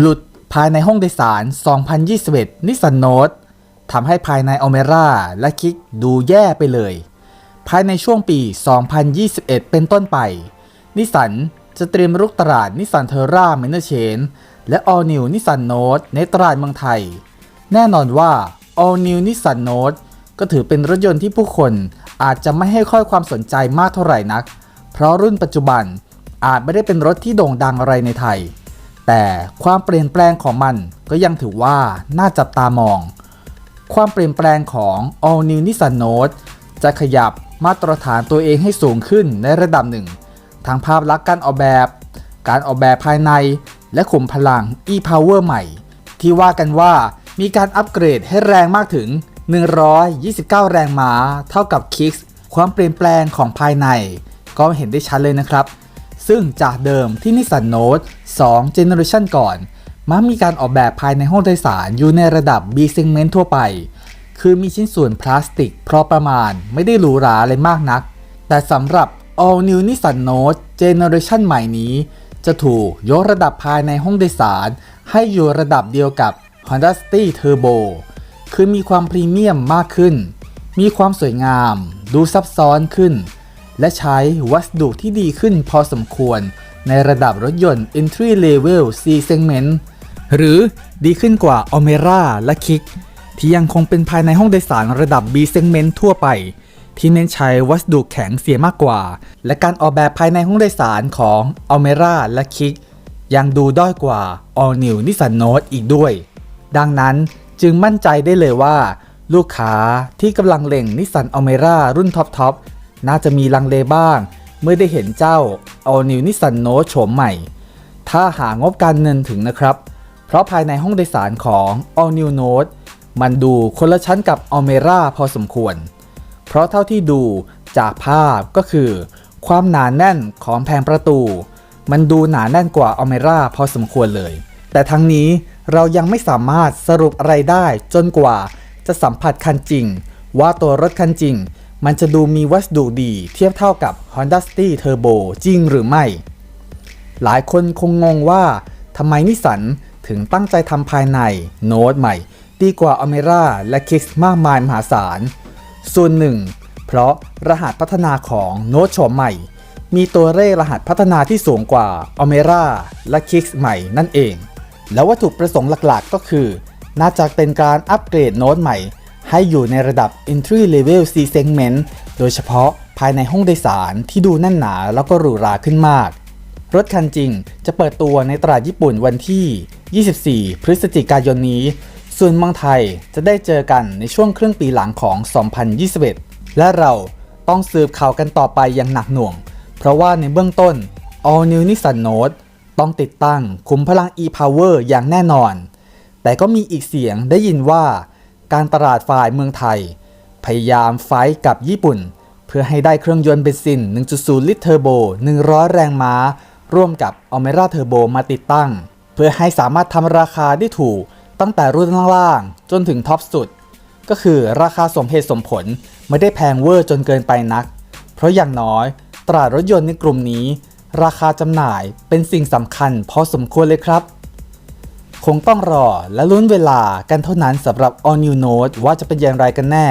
หลุดภายในห้องโดยสาร 2021 นิสสันโนตทำให้ภายในอเมร่าและคิกดูแย่ไปเลย ภายในช่วงปี 2021 เป็นต้นไป นิสสันจะเตรียมรุกตลาดนิสสันเทอร่าเมนเชนและ All New นิสสันโนตในตลาดเมืองไทย แน่นอนว่า All New นิสสันโนตก็ถือเป็นรถยนต์ที่ผู้คนอาจจะไม่ให้ค่อยความสนใจมากเท่าไหร่นัก เพราะรุ่นปัจจุบันอาจไม่ได้เป็นรถที่โด่งดังอะไรในไทย แต่ความเปลี่ยนแปลงของมันก็ยังถือว่าน่าจับตามอง ความเปลี่ยนแปลงของ All New Nissan Note จะขยับมาตรฐานตัวเองให้สูงขึ้นในระดับหนึ่งทั้งภาพลักษณ์การออกแบบ การออกแบบภายใน และขุมพลัง e-power ใหม่ ที่ว่ากันว่ามีการอัปเกรดให้แรงมากถึง 129 แรงม้า เท่ากับ Kicks ความเปลี่ยนแปลงของภายใน ก็เห็นได้ชัดเลยนะครับ ซึ่งจากเดิมที่นิสสันโนต2 Generation ก่อน มักมีการออกแบบภายในห้องโดยสารอยู่ในระดับ B segment ทั่วไป คือมีชิ้นส่วนพลาสติกพอประมาณไม่ได้หรูหราอะไรมากนัก แต่สำหรับ All New Nissan Note Generation ใหม่นี้ จะถูกยกระดับภายในห้องโดยสาร ให้อยู่ระดับเดียวกับ Honda City Turbo คือมีความพรีเมียมมากขึ้น มีความสวยงาม ดูซับซ้อนขึ้น และใช้วัสดุที่ดีขึ้นพอสมควร ในระดับรถยนต์ Entry Level C Segment หรือดีขึ้นกว่า Omera และ Kick ที่ยังคงเป็นภายในห้องโดยสารระดับ B Segment ทั่วไป ที่เน้นใช้วัสดุแข็งเสียมากกว่า และการออกแบบภายในห้องโดยสารของ Almera และ Kick ยังดูด้อยกว่า All New Nissan Note อีกด้วย ดังนั้นจึงมั่นใจได้เลยว่า ลูกค้าที่กำลังเล็งนิสสันอ l เมร่ารุ่นท็อปทอป น่าจะมีลังเลบ้าง เมื่อได้เห็นเจ้า All New Nissan Note โฉมใหม่ ถ้าหางบการเงินถึงนะครับ เพราะภายในห้องโดยสารของ All New Note มันดูคนละชั้นกับ Almera พอสมควร เพราะเท่าที่ดูจากภาพก็คือ ความหนาแน่นของแผงประตู มันดูหนาแน่นกว่า Almera พอสมควรเลย แต่ทั้งนี้เรายังไม่สามารถสรุปอะไรได้จนกว่าจะสัมผัสคันจริง ว่าตัวรถคันจริง มันจะดูมีวัสดุดีเทียบเท่ากับ Honda City Turbo จริงหรือไม่ หลายคนคงงงว่าทำไมนิสันถึงตั้งใจทำภายในโน้ตใหม่ ดีกว่าอเมร่าและคิกส์มากมายมหาศาล ส่วนหนึ่ง เพราะรหัสพัฒนาของโน้ตโฉมใหม่ มีตัวเลขรหัสพัฒนาที่สูงกว่าอเมร่าและคิกส์ใหม่นั่นเอง แล้ววัตถุประสงค์หลักๆก็คือ น่าจะเป็นการอัปเกรดโน้ตใหม่ ให้อยู่ในระดับ entry level C segment โดยเฉพาะภายในห้องโดยสารที่ดูแน่นหนาแล้วก็หรูหราขึ้นมาก รถคันจริงจะเปิดตัวในตลาดญี่ปุ่นวันที่ 24 พฤศจิกายนนี้ ส่วนเมืองไทยจะได้เจอกันในช่วงครึ่งปีหลังของ 2021 และเราต้องสืบข่าวกันต่อไปอย่างหนักหน่วง เพราะว่าในเบื้องต้น All New Nissan Note ต้องติดตั้งขุมพลัง e-power อย่างแน่นอน แต่ก็มีอีกเสียงได้ยินว่า การตลาดฝ่ายเมืองไทย พยายามไฟกับญี่ปุ่น เพื่อให้ได้เครื่องยนต์เบนซิน 1.0 ลิตรเทอร์โบ 100 แรงม้า ร่วมกับ Almera Turbo มาติดตั้ง เพื่อให้สามารถทำราคาได้ถูกตั้งแต่รุ่นล่างๆจนถึงท็อปสุด ก็คือราคาสมเหตุสมผลไม่ได้แพงเวอร์จนเกินไปนัก เพราะอย่างน้อยตลาดรถยนต์ในกลุ่มนี้ ราคาจำหน่ายเป็นสิ่งสำคัญพอสมควรเลยครับ คงต้องรอและลุ้นเวลากันเท่านั้นสำหรับ All New Note ว่าจะเป็นอย่างไรกันแน่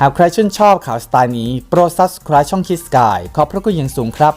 หากใครชื่นชอบข่าวสไตล์นี้ โปรด subscribe ช่องคิดสกายขอบพระคุณอย่างสูงครับ